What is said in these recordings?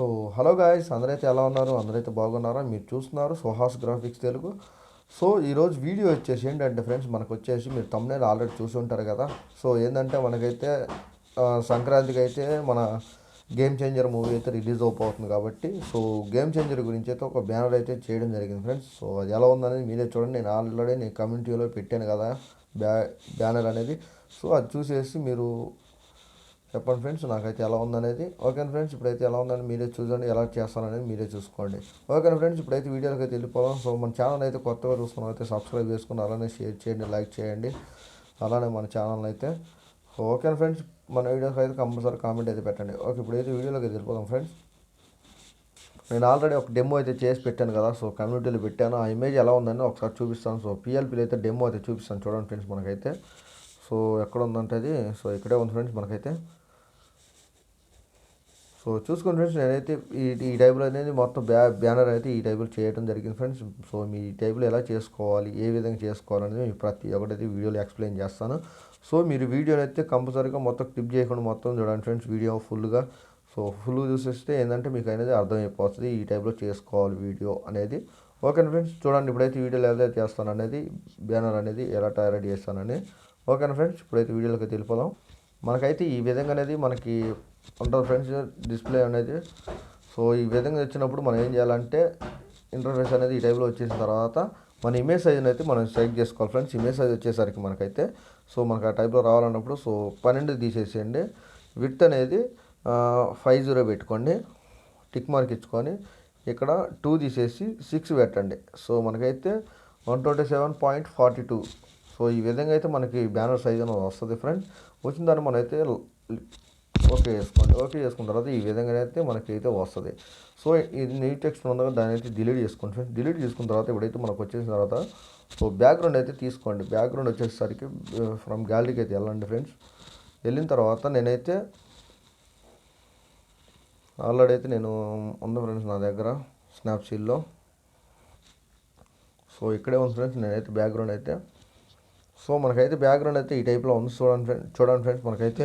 So hello guys అందరైతే ఎలా ఉన్నారు? అందరైతే బాగున్నారా? మీరు చూస్తున్నారు సుహాస్ గ్రాఫిక్స్ తెలుగు. సో ఈరోజు వీడియో వచ్చేసి ఏంటంటే ఫ్రెండ్స్ మనకు వచ్చేసి మీరు తమ్మునేలు ఆల్రెడీ చూసి ఉంటారు కదా. సో ఏంటంటే మనకైతే సంక్రాంతికి అయితే మన గేమ్ చేంజర్ మూవీ అయితే రిలీజ్ అవుతుంది కాబట్టి సో గేమ్ చేంజర్ గురించి అయితే ఒక బ్యానర్ అయితే చేయడం జరిగింది ఫ్రెండ్స్. సో అది ఎలా ఉందనేది మీరే చూడండి. నేను ఆల్రెడీ నేను కమ్యూనిటీలో పెట్టాను కదా బ్యా బ్యానర్ అనేది. సో అది చూసేసి మీరు చెప్పండి ఫ్రెండ్స్ నాకైతే ఎలా ఉందనేది. ఓకే ఫ్రెండ్స్ ఇప్పుడైతే ఎలా ఉందని మీరే చూడండి ఎలా చేస్తాననేది మీరే చూసుకోండి. ఓకే ఫ్రెండ్స్ ఇప్పుడైతే వీడియోకి అయితే వెళ్ళిపోదాం. సో మన ఛానల్ అయితే కొత్తగా చూసుకున్నాం అయితే సబ్స్క్రైబ్ చేసుకుని అలానే షేర్ చేయండి లైక్ చేయండి. అలానే మన ఛానల్ అయితే. ఓకే ఫ్రెండ్స్ మన వీడియోకి అయితే కంపల్సరీ కామెంట్ అయితే పెట్టండి. ఓకే ఇప్పుడైతే వీడియోలోకి అయితే వెళ్ళిపోదాం ఫ్రెండ్స్. నేను ఆల్రెడీ ఒక డెమో అయితే చేసి పెట్టాను కదా సో కమ్యూనిటీలో పెట్టాను. ఆ ఇమేజ్ ఎలా ఉందని ఒకసారి చూపిస్తాను. సో పిఎల్పీలో అయితే డెమో అయితే చూపిస్తాను చూడండి ఫ్రెండ్స్ మనకైతే. సో ఎక్కడ ఉందంటే అది. సో ఇక్కడే ఉంది ఫ్రెండ్స్ మనకైతే. సో చూసుకోండి ఫ్రెండ్స్ నేనైతే ఈ ఈ టైప్లో అనేది మొత్తం బ్యా బ్యానర్ అయితే ఈ టైప్లో చేయడం జరిగింది ఫ్రెండ్స్ సో మీ ఈ టైప్లో ఎలా చేసుకోవాలి ఏ విధంగా చేసుకోవాలనేది మీకు ప్రతి ఒక్కటైతే వీడియోలో ఎక్స్ప్లెయిన్ చేస్తాను. సో మీరు వీడియోని అయితే కంపల్సరీగా మొత్తం క్లిప్ చేయకుండా మొత్తం చూడండి ఫ్రెండ్స్ వీడియో ఫుల్గా. సో ఫుల్ చూసేస్తే ఏంటంటే మీకు అనేది అర్థమైపోతుంది ఈ టైప్లో చేసుకోవాలి వీడియో అనేది. ఓకే ఫ్రెండ్స్ చూడండి ఇప్పుడైతే వీడియోలో ఎలా చేస్తాను అనేది బ్యానర్ అనేది ఎలా తయారు చేస్తానని. ఓకేనా ఫ్రెండ్స్ ఇప్పుడైతే వీడియోలోకి తెలిపోదాం మనకైతే ఈ విధంగా అనేది మనకి ఉంటుంది ఫ్రెండ్స్ డిస్ప్లే అనేది. సో ఈ విధంగా వచ్చినప్పుడు మనం ఏం చేయాలంటే ఇంటర్ఫేస్ అనేది ఈ టైప్లో వచ్చేసిన తర్వాత మన ఇమేజ్ సైజ్ అయితే మనం సెలెక్ట్ చేసుకోవాలి ఫ్రెండ్స్ ఇమేజ్ సైజ్ వచ్చేసరికి మనకైతే సో మనకు ఆ టైప్లో రావాలన్నప్పుడు సో పన్నెండు తీసేసేయండి. విత్ అనేది ఫైవ్ జీరో పెట్టుకోండి. టిక్ మార్క్ ఇచ్చుకొని ఇక్కడ టూ తీసేసి సిక్స్ పెట్టండి. సో మనకైతే one twenty seven point forty two so ఈ విధంగా అయితే మనకి బ్యానర్ సైజ్ అనేది వస్తుంది ఫ్రెండ్ వచ్చిన దాన్ని మనమైతే ఓకే చేసుకోండి ఓకే చేసుకున్న తర్వాత ఈ విధంగా అయితే మనకైతే వస్తుంది. సో ఇది నీ టెక్స్ట్ ఉంది దాని అయితే డిలీట్ చేసుకోండి ఫ్రెండ్స్ డిలీట్ చేసుకున్న తర్వాత ఇప్పుడైతే మనకు వచ్చేసిన తర్వాత సో బ్యాక్గ్రౌండ్ అయితే తీసుకోండి. బ్యాక్గ్రౌండ్ వచ్చేసరికి ఫ్రమ్ గ్యాలరీకి అయితే వెళ్ళండి ఫ్రెండ్స్ వెళ్ళిన తర్వాత నేనైతే ఆల్రెడీ అయితే నేను ఉంది ఫ్రెండ్స్ నా దగ్గర స్నాప్సీల్లో సో ఇక్కడే ఉంది ఫ్రెండ్స్ నేనైతే బ్యాక్గ్రౌండ్ అయితే. సో మనకైతే బ్యాక్గ్రౌండ్ అయితే ఈ టైప్లో ఉంది. చూడండి ఫ్రెండ్ చూడండి ఫ్రెండ్స్ మనకైతే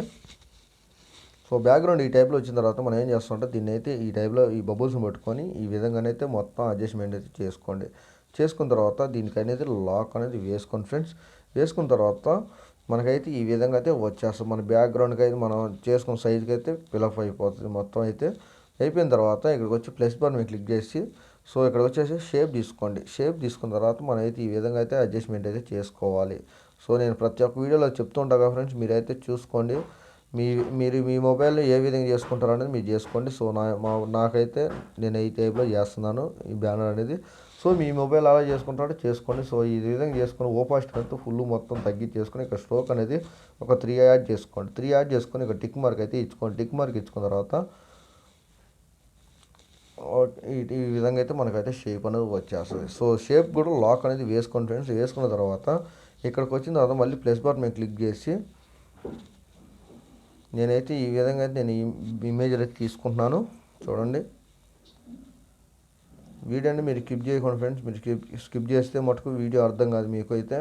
సో బ్యాక్గ్రౌండ్ ఈ టైప్లో వచ్చిన తర్వాత మనం ఏం చేస్తామంటే దీన్ని అయితే ఈ టైప్లో ఈ బబుల్స్ని పట్టుకొని ఈ విధంగానైతే మొత్తం అడ్జస్ట్మెంట్ అయితే చేసుకోండి. చేసుకున్న తర్వాత దీనికనేది లాక్ అనేది వేసుకోండి ఫ్రెండ్స్ వేసుకున్న తర్వాత మనకైతే ఈ విధంగా అయితే వచ్చేస్తుంది. మన బ్యాక్గ్రౌండ్కి అయితే మనం చేసుకున్న సైజుకి అయితే ఫిలప్ అయిపోతుంది మొత్తం అయితే. అయిపోయిన తర్వాత ఇక్కడికి వచ్చి ప్లస్ బార్ మీద క్లిక్ చేసి సో ఇక్కడ వచ్చేసి షేప్ తీసుకోండి. షేప్ తీసుకున్న తర్వాత మనమైతే ఈ విధంగా అయితే అడ్జస్ట్మెంట్ అయితే చేసుకోవాలి. సో నేను ప్రతి ఒక్క వీడియోలో చెప్తూ ఫ్రెండ్స్ మీరైతే చూసుకోండి. మీ మీరు మీ మొబైల్లో ఏ విధంగా చేసుకుంటారు అనేది మీరు చేసుకోండి. సో నా మా నాకైతే నేను ఈ టైప్లో చేస్తున్నాను ఈ బ్యానర్ అనేది. సో మీ మొబైల్ అలా చేసుకుంటారో చేసుకోండి. సో ఈ విధంగా చేసుకుని ఓపాస్ట్ అంతా ఫుల్ మొత్తం తగ్గించేసుకొని ఇక్కడ స్ట్రోక్ అనేది ఒక త్రీ యాడ్ చేసుకోండి. త్రీ యాడ్ చేసుకొని ఇక్కడ టిక్ మార్క్ అయితే ఇచ్చుకోండి. టిక్ మార్క్ ఇచ్చుకున్న తర్వాత ఈ విధంగా అయితే మనకైతే షేప్ అనేది వచ్చేస్తుంది. సో షేప్ కూడా లాక్ అనేది వేసుకొని ఫ్రెండ్స్. వేసుకున్న తర్వాత ఇక్కడికి వచ్చిన తర్వాత మళ్ళీ ప్లస్ బార్ మేము క్లిక్ చేసి నేనైతే ఈ విధంగా అయితే నేను ఇమేజ్ అయితే తీసుకుంటున్నాను. చూడండి. వీడియోని మీరు స్కిప్ చేయకుండా ఫ్రెండ్స్ మీరు స్కిప్ స్కిప్ చేస్తే మటుకు వీడియో అర్థం కాదు మీకు అయితే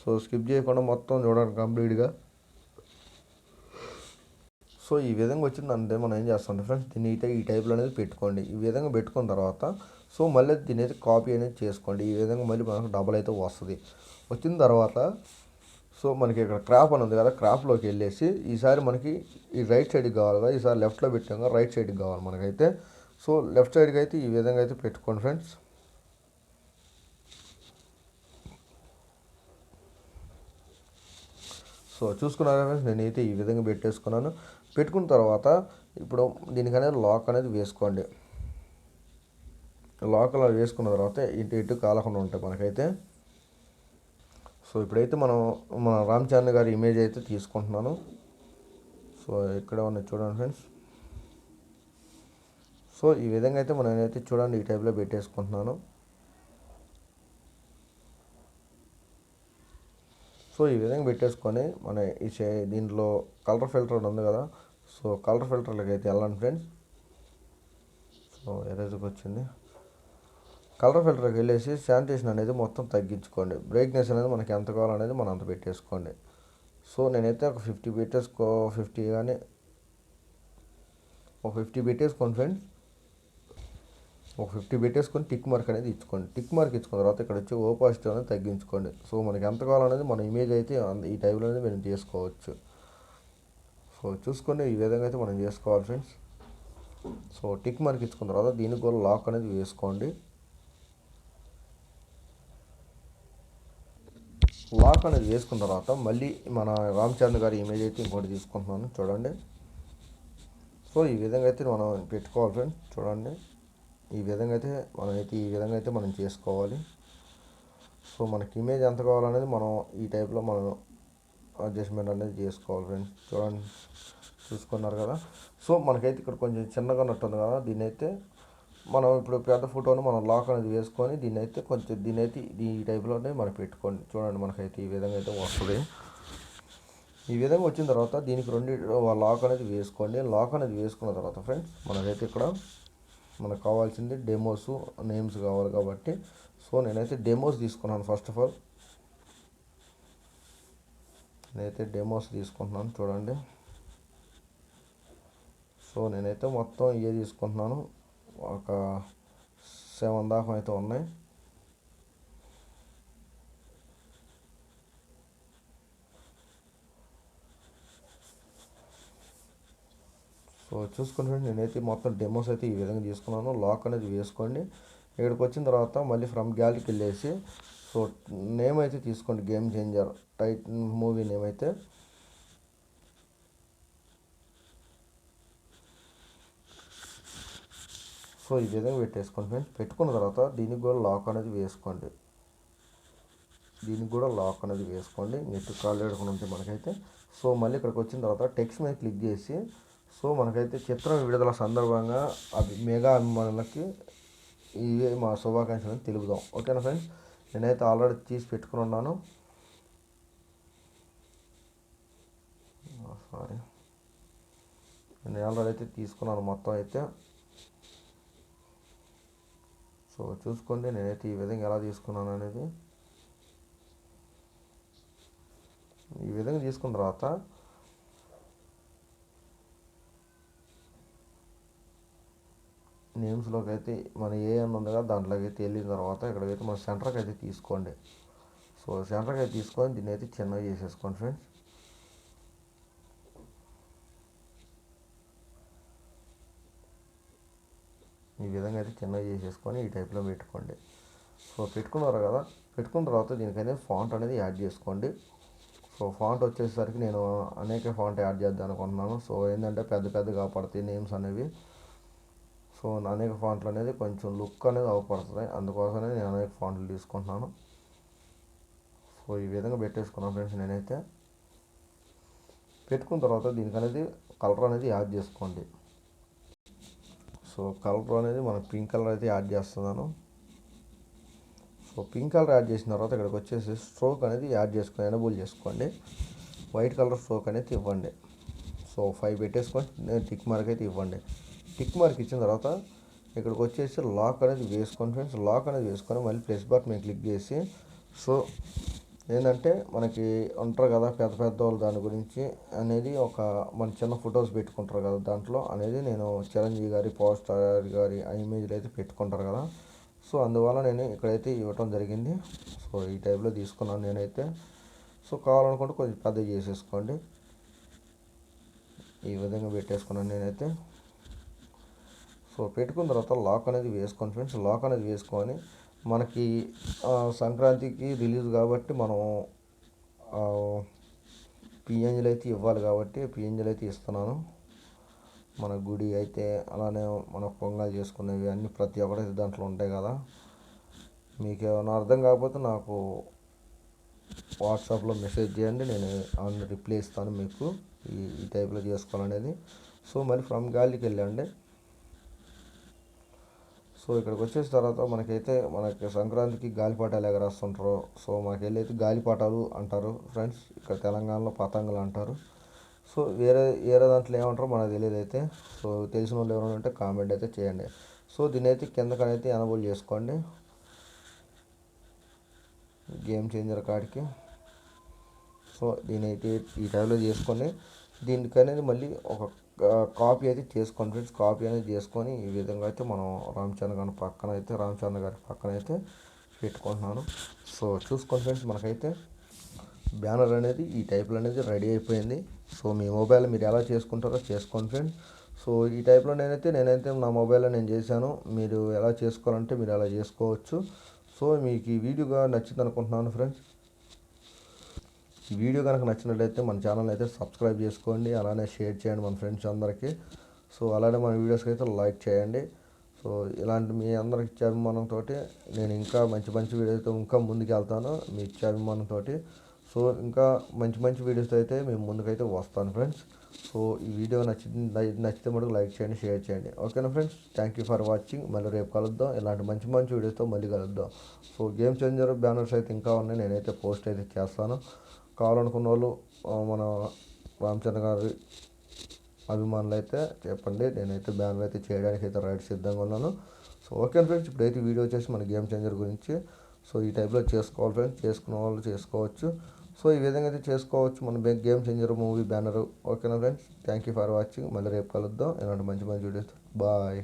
సో స్కిప్ చేయకుండా మొత్తం చూడండి కంప్లీట్గా సో ఈ విధంగా వచ్చిందంటే మనం ఏం చేస్తాం ఫ్రెండ్స్ దీన్ని అయితే ఈ టైప్లో అనేది పెట్టుకోండి. ఈ విధంగా పెట్టుకున్న తర్వాత సో మళ్ళీ దీని అయితే కాపీ అనేది చేసుకోండి. ఈ విధంగా మళ్ళీ మనకు డబల్ అయితే వస్తుంది. వచ్చిన తర్వాత సో మనకి ఇక్కడ క్రాప్ అని ఉంది కదా క్రాప్లోకి వెళ్ళేసి ఈసారి మనకి ఈ రైట్ సైడ్కి కావాలి కదా ఈసారి లెఫ్ట్లో పెట్టాం కదా రైట్ సైడ్కి కావాలి మనకైతే. సో లెఫ్ట్ సైడ్కి అయితే ఈ విధంగా అయితే పెట్టుకోండి ఫ్రెండ్స్. సో చూసుకున్నారా ఫ్రెండ్స్ నేనైతే ఈ విధంగా పెట్టేసుకున్నాను. పెట్టుకున్న తర్వాత ఇప్పుడు దీనికి అనేది లాక్ అనేది వేసుకోండి. లాక్ అలా వేసుకున్న తర్వాత ఇటు ఇటు కాలకుండా ఉంటాయి మనకైతే. సో ఇప్పుడైతే మనం మన రామ్ చరణ్ గారి ఇమేజ్ అయితే తీసుకుంటున్నాను. సో ఇక్కడ ఉన్నాయి చూడండి ఫ్రెండ్స్ సో ఈ విధంగా అయితే మనం అయితే చూడండి ఈ టైప్లో పెట్టేసుకుంటున్నాను. సో ఈ విధంగా పెట్టేసుకొని మన ఈ దీంట్లో కలర్ ఫిల్టర్ ఉంది కదా. సో కలర్ ఫిల్టర్లకి అయితే వెళ్ళండి ఫ్రెండ్స్ సో ఎరేజ్కి వచ్చింది. కలర్ ఫిల్టర్కి వెళ్ళేసి శానిటేషన్ అనేది మొత్తం తగ్గించుకోండి. బ్రైట్నెస్ అనేది మనకి ఎంత కావాలనేది మనం అంత పెట్టేసుకోండి. సో నేనైతే ఒక ఫిఫ్టీ పెట్టేసుకో ఫిఫ్టీ కానీ ఒక ఫిఫ్టీ పెట్టేసుకోండి ఫ్రెండ్స్ ఒక ఫిఫ్టీ పెట్టేసుకొని టిక్ మార్క్ అనేది ఇచ్చుకోండి. టిక్ మార్క్ ఇచ్చుకున్న తర్వాత ఇక్కడ వచ్చి ఓపాసిటీ అనేది తగ్గించుకోండి. సో మనకి ఎంత కావాలనేది మన ఇమేజ్ అయితే ఈ టైప్లో అనేది మనం చేసుకోవచ్చు. సో చూసుకొని ఈ విధంగా అయితే మనం చేసుకోవాలి ఫ్రెండ్స్. సో టిక్ మార్క్ ఇచ్చుకున్న తర్వాత దీనికి కూడా లాక్ అనేది వేసుకోండి. లాక్ అనేది వేసుకున్న తర్వాత మళ్ళీ మన రామ్ చరణ్ గారి ఇమేజ్ అయితే ఇంకోటి తీసుకుంటున్నాను. చూడండి. సో ఈ విధంగా అయితే మనం పెట్టుకోవాలి ఫ్రెండ్స్. చూడండి. ఈ విధంగా అయితే మనం అయితే ఈ విధంగా అయితే మనం చేసుకోవాలి. సో మనకి ఇమేజ్ ఎంత కావాలనేది మనం ఈ టైప్లో మనం అడ్జస్ట్మెంట్ అనేది చేసుకోవాలి ఫ్రెండ్స్. చూడండి. చూసుకున్నారు కదా. సో మనకైతే ఇక్కడ కొంచెం చిన్నగా ఉన్నట్టుంది కదా. దీన్ని అయితే మనం ఇప్పుడు పెద్ద ఫోటోని మనం లాక్ అనేది వేసుకొని దీన్ని అయితే కొంచెం దీన్ని అయితే ఈ టైప్లోనే మనం పెట్టుకోండి. చూడండి మనకైతే ఈ విధంగా అయితే వస్తుంది. ఈ విధంగా వచ్చిన తర్వాత దీనికి రెండు లాక్ అనేది వేసుకోండి. లాక్ అనేది వేసుకున్న తర్వాత ఫ్రెండ్స్ మనకైతే ఇక్కడ మనకు కావాల్సింది డెమోస్ నేమ్స్ కావాలి కాబట్టి. సో నేనైతే డెమోస్ తీసుకున్నాను ఫస్ట్ ఆఫ్ ఆల్ నేనైతే డెమోస్ తీసుకుంటున్నాను చూడండి. సో నేనైతే మొత్తం ఇవే తీసుకుంటున్నాను. ఒక సెవెన్ దాకా అయితే ఉన్నాయి. సో చూసుకుని నేనైతే మొత్తం డెమోస్ అయితే ఈ విధంగా తీసుకున్నాను. లాక్ అనేది వేసుకోండి. ఇక్కడికి వచ్చిన తర్వాత మళ్ళీ ఫ్రమ్ గ్యాలరీకి వెళ్ళేసి సో నేమ్ అయితే తీసుకోండి. Game Changer title movie name అయితే. సో ఈ విధంగా పెట్టేసుకోండి ఫ్రెండ్స్. పెట్టుకున్న తర్వాత దీనికి కూడా లాక్ అనేది వేసుకోండి. దీనికి కూడా లాక్ అనేది వేసుకోండి. నెట్ కాల్ లేకుండా ఉంటే మనకైతే. సో మళ్ళీ ఇక్కడికి వచ్చిన తర్వాత టెక్స్ట్ మీద క్లిక్ చేసి సో మనకైతే చిత్రం విడుదల సందర్భంగా అభి మెగా అభిమానులకి ఇవే మా శుభాకాంక్షలను తెలుపుదాం. ఓకేనా ఫ్రెండ్స్? నేనైతే ఆల్రెడీ తీసి పెట్టుకుని ఉన్నాను. సారీ. నేను ఆల్రెడీ అయితే తీసుకున్నాను మొత్తం అయితే. సో చూసుకోండి నేనైతే ఈ విధంగా ఎలా తీసుకున్నాను అనేది. ఈ విధంగా తీసుకున్న తర్వాత నేమ్స్లోకి అయితే మన ఏ అని ఉంది కదా దాంట్లోకి అయితే వెళ్ళిన తర్వాత ఇక్కడికైతే మన సెంటర్కి అయితే తీసుకోండి. సో సెంటర్కి అయితే తీసుకొని దీన్ని అయితే చిన్నగా చేసేసుకోండి ఫ్రెండ్స్. ఈ విధంగా అయితే చిన్నగా చేసేసుకొని ఈ టైప్లో పెట్టుకోండి. సో పెట్టుకున్నారు కదా? పెట్టుకున్న తర్వాత దీనికైతే ఫాంట్ అనేది యాడ్ చేసుకోండి. సో ఫాంట్ వచ్చేసరికి నేను అనేక ఫాంట్ యాడ్ చేద్దాం అనుకుంటున్నాను. సో ఏంటంటే పెద్ద పెద్దగా పడతాయి నేమ్స్ అనేవి. సో అనేక ఫాంట్లు అనేది కొంచెం లుక్ అనేది అవపడుతుంది అందుకోసమే నేను అనేక ఫాంట్లు తీసుకుంటున్నాను. సో ఈ విధంగా పెట్టేసుకున్నాను ఫ్రెండ్స్ నేనైతే. పెట్టుకున్న తర్వాత దీనికి అనేది కలర్ అనేది యాడ్ చేసుకోండి. సో కలర్ అనేది మనం పింక్ కలర్ అయితే యాడ్ చేస్తున్నాను. సో పింక్ కలర్ యాడ్ చేసిన తర్వాత ఇక్కడికి వచ్చేసి స్ట్రోక్ అనేది యాడ్ చేసుకొని ఎనబుల్ చేసుకోండి. వైట్ కలర్ స్ట్రోక్ అనేది ఇవ్వండి. సో ఫైవ్ పెట్టేసుకొని నేను టిక్ మార్క్ అయితే ఇవ్వండి. టిక్ మార్క్ ఇచ్చిన తర్వాత ఇక్కడికి వచ్చేసి లాక్ అనేది వేసుకొని ఫ్రెండ్స్. లాక్ అనేది వేసుకొని మళ్ళీ ప్లస్ బటన్ మీద క్లిక్ చేసి సో ఏంటంటే మనకి ఉంటారు కదా పెద్ద పెద్ద వాళ్ళు దాని గురించి అనేది ఒక మన చిన్న ఫొటోస్ పెట్టుకుంటారు కదా దాంట్లో అనేది నేను చిరంజీవి గారి పవర్ స్టార్ గారి ఆ ఇమేజ్లు అయితే పెట్టుకుంటారు కదా. సో అందువల్ల నేను ఇక్కడైతే ఇవ్వటం జరిగింది. సో ఈ టైప్లో తీసుకున్నాను నేనైతే. సో కావాలనుకుంటే కొంచెం పెద్ద చేసేసుకోండి. ఈ విధంగా పెట్టేసుకున్నాను నేనైతే. సో పెట్టుకున్న తర్వాత లాక్ అనేది వేసుకోండి ఫ్రెండ్స్. లాక్ అనేది వేసుకొని మనకి సంక్రాంతికి రిలీజ్ కాబట్టి మనం పిఎంజీలు అయితే ఇవ్వాలి కాబట్టి పిఎంజీలు అయితే ఇస్తున్నాను. మన గుడి అయితే అలానే మన పొంగల్ చేసుకునేవి అన్నీ ప్రతి ఒక్కటి దాంట్లో ఉంటాయి కదా. మీకు ఏమైనా అర్థం కాకపోతే నాకు వాట్సాప్లో మెసేజ్ చేయండి నేను ఆన్ రిప్లై ఇస్తాను మీకు. ఈ ఈ టైప్లో చేసుకోవాలనేది. సో మరి ఫ్రమ్ గాలికి వెళ్ళండి. సో ఇక్కడికి వచ్చేసిన తర్వాత మనకైతే మనకి సంక్రాంతికి గాలిపాటాలు ఎగరేస్తుంటారు సో మనకి వెళ్ళైతే గాలిపాటాలు అంటారు ఫ్రెండ్స్ ఇక్కడ తెలంగాణలో పతంగులు అంటారు. సో వేరే వేరే దాంట్లో ఏమంటారో మనకు తెలియదు అయితే. సో తెలిసిన వాళ్ళు ఎవరైనా ఉంటే కామెంట్ అయితే చేయండి. సో దీని అయితే కిందకనైతే ఎనబోల్ చేసుకోండి. గేమ్ చేంజర్ కాడికి. సో దీని అయితే ఈ టైంలో చేసుకొని దీనికనేది మళ్ళీ ఒక కాపీ అయితే చేసుకోండి ఫ్రెండ్స్. కాపీ అనేది చేసుకొని ఈ విధంగా అయితే మనం రామ్ చరణ్ గారి పక్కన అయితే రామ్ చరణ్ గారి పక్కన అయితే పెట్టుకుంటున్నాను. సో చూసుకోండి ఫ్రెండ్స్ మనకైతే బ్యానర్ అనేది ఈ టైప్లో అనేది రెడీ అయిపోయింది. సో మీ మొబైల్ మీరు ఎలా చేసుకుంటారో చేసుకోండి ఫ్రెండ్స్. సో ఈ టైప్లో నేనైతే నేనైతే నా మొబైల్లో నేను చేశాను. మీరు ఎలా చేసుకోవాలంటే మీరు అలా చేసుకోవచ్చు. సో మీకు ఈ వీడియోగా నచ్చింది అనుకుంటున్నాను ఫ్రెండ్స్. ఈ వీడియో కనుక నచ్చినట్లయితే మన ఛానల్ అయితే సబ్స్క్రైబ్ చేసుకోండి అలానే షేర్ చేయండి మన ఫ్రెండ్స్ అందరికీ. సో అలానే మన వీడియోస్కి అయితే లైక్ చేయండి. సో ఇలాంటి మీ అందరికి ఇచ్చాభిమానంతో నేను ఇంకా మంచి మంచి వీడియోతో ఇంకా ముందుకు వెళ్తాను మీ ఇచ్చాభిమానంతో సో ఇంకా మంచి మంచి వీడియోస్తో అయితే మేము ముందుకైతే వస్తాను ఫ్రెండ్స్. సో ఈ వీడియో నచ్చింది నచ్చితే మటుకు లైక్ చేయండి షేర్ చేయండి. ఓకేనా friends? Thank you for watching. మళ్ళీ రేపు కలుద్దాం. ఇలాంటి మంచి మంచి వీడియోస్తో మళ్ళీ కలుద్దాం. సో గేమ్ చేంజర్ బ్యానర్స్ అయితే ఇంకా ఉన్నాయి. నేనైతే పోస్ట్ అయితే చేస్తాను. కావాలనుకున్న వాళ్ళు మన రామచంద్ర గారి అభిమానులు అయితే చెప్పండి. నేనైతే బ్యానర్ అయితే చేయడానికి అయితే రైట్ సిద్ధంగా ఉన్నాను. సో ఓకే ఫ్రెండ్స్ ఇప్పుడైతే వీడియో వచ్చేసి మన గేమ్ చేంజర్ గురించి. సో ఈ టైప్లో చేసుకోవాలి ఫ్రెండ్స్ చేసుకున్న వాళ్ళు చేసుకోవచ్చు. సో ఈ విధంగా అయితే చేసుకోవచ్చు. మన గేమ్ చేంజర్ మూవీ బ్యానర్. ఓకేనా friends? Thank you for watching. మళ్ళీ రేపు కలుద్దాం. ఇలాంటి మంచి మంచి వీడియోస్. బాయ్.